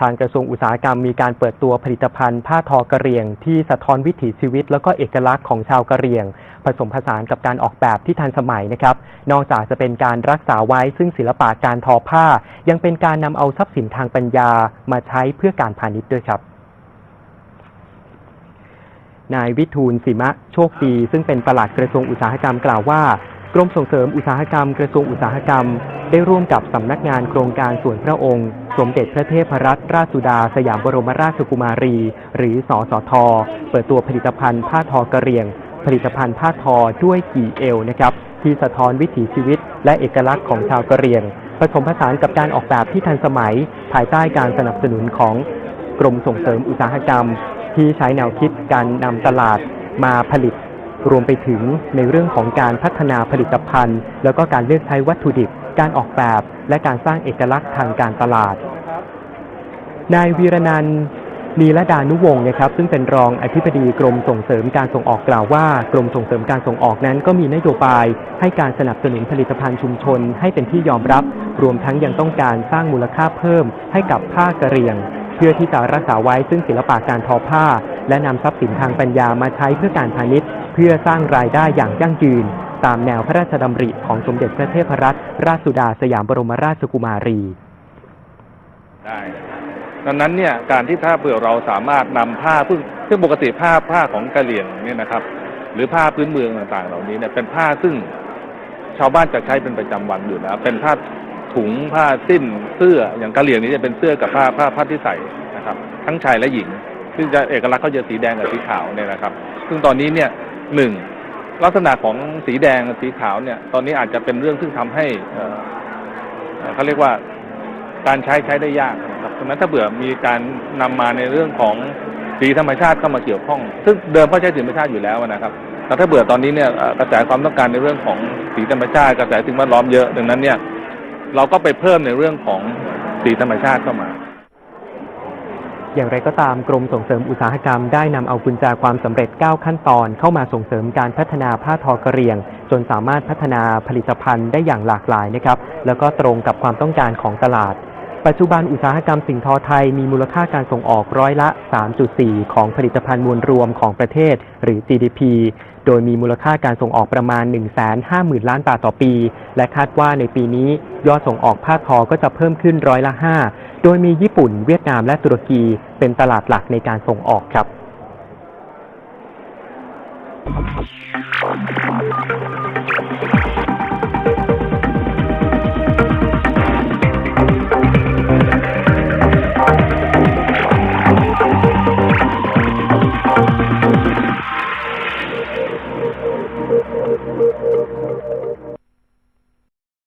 ทางกระทรวงอุตสาหกรรมมีการเปิดตัวผลิตภัณฑ์ ผ้าทอกระเรียง ที่สะท้อนวิถีชีวิต แล้วก็เอกลักษณ์ของชาวกระเรียง ผสมผสานกับการออกแบบที่ทันสมัยนะครับ นอกจากจะเป็นการรักษาไว้ซึ่งศิลปะการทอผ้า ยังเป็นการนำเอาทรัพย์สินทางปัญญามาใช้เพื่อการพาณิชย์ด้วยครับนายวิทูลสิมะโชคดี ซึ่งเป็นปลัดกระทรวงอุตสาหกรรมกล่าวว่ากรมส่งเสริมอุตสาหกรรม กระทรวงอุตสาหกรรม ได้ร่วมกับสำนักงานโครงการส่วนพระองค์ สมเด็จพระเทพรัตนราชสุดาสยามบรมราชกุมารี หรือสอสทเปิดตัวผลิตภัณฑ์ผ้าทอกระเรียง ผลิตภัณฑ์ผ้าทอด้วยกี่เอวนะครับที่สะท้อนวิถีชีวิต และเอกลักษณ์ของชาวกะเหรี่ยง ผสมผสานกับการออกแบบที่ทันสมัย ภายใต้การสนับสนุนของกรมส่งเสริมอุตสาหกรรม ที่ใช้แนวคิดการนำตลาดมาผลิต รวมไปถึงในเรื่องของการพัฒนาผลิตภัณฑ์ แล้วก็การเลือกใช้วัตถุดิบ การออกแบบและการสร้างเอกลักษณ์ทางการตลาด นายวีรนันท์นีรดานุวงศ์นะครับ ซึ่งเป็นรองอธิบดีกรมส่งเสริมการส่งออกกล่าวว่ากรมส่งเสริมการส่งออกนั้น ก็มีนโยบายให้การสนับสนุนผลิตภัณฑ์ชุมชน ให้เป็นที่ยอมรับ รวมทั้งยังต้องการสร้างมูลค่าเพิ่ม ให้กับผ้ากระเรียง เพื่อที่จะรักษาไว้ซึ่งศิลปะการทอผ้า และนำทรัพย์สินทางปัญญามาใช้เพื่อการพาณิชย์ เพื่อสร้างรายได้อย่างยั่งยืน ตามแนวพระราชดำริของสมเด็จพระเทพรัตนราชสุดาสยามบรมราชกุมารี ได้ดังนั้นเนี่ยการที่ถ้าเผื่อเราสามารถนำผ้าซึ่งซึ่งปกติผ้าผ้าของกะเหรี่ยงเนี่ยนะครับ หรือผ้าพื้นเมืองต่างๆ เหล่านี้เนี่ยเป็นผ้าซึ่งชาวบ้านจะใช้เป็นประจำวันอยู่แล้วเป็นผ้าถุงผ้าสิ้นเสื้ออย่างกะเหรี่ยงนี้จะเป็นเสื้อกับผ้าผ้าผ้าที่ใส่นะครับ ทั้งชายและหญิง ซึ่งจะเอกลักษณ์เขาจะสีแดงกับสีขาวเนี่ยนะครับ ซึ่งตอนนี้เนี่ยหนึ่ง ลักษณะของสีแดงสีขาวเนี่ย ตอนนี้อาจจะเป็นเรื่องซึ่งทำให้เขาเรียกว่าการใช้ใช้ได้ยากนะครับดังนั้นถ้าเผื่อมีการนำมาในเรื่องของสีธรรมชาติเข้ามาเกี่ยวข้อง ซึ่งเดิมเขาใช้สีธรรมชาติอยู่แล้วนะครับแต่ถ้าเบื่อตอนนี้เนี่ยกระแสความต้องการในเรื่องของสีธรรมชาติกระแสสิ่งแวดล้อมเยอะดังนั้นเนี่ย เราก็ไปเพิ่มในเรื่องของสีธรรมชาติเข้ามา อย่างไรก็ตามกรมส่งเสริมอุตสาหกรรมได้นำเอากุญแจความสำเร็จ 9 ขั้นตอน เข้ามาส่งเสริมการพัฒนาผ้าทอกระเรียง จนสามารถพัฒนาผลิตภัณฑ์ได้อย่างหลากหลายนะครับ แล้วก็ตรงกับความต้องการของตลาด ปัจจุบันอุตสาหกรรมสิ่งทอไทยมีมูลค่าการส่งออกร้อยละ 3.4 ของผลิตภัณฑ์มวลรวมของประเทศ หรือ GDP โดยมีมูลค่าการส่งออกประมาณ 150,000 ล้านบาทต่อปี และคาดว่าในปีนี้ยอดส่งออกผ้าทอก็จะเพิ่มขึ้นร้อยละ 5 โดยมีญี่ปุ่น เวียดนามและตุรกีเป็นตลาดหลักในการส่งออกครับ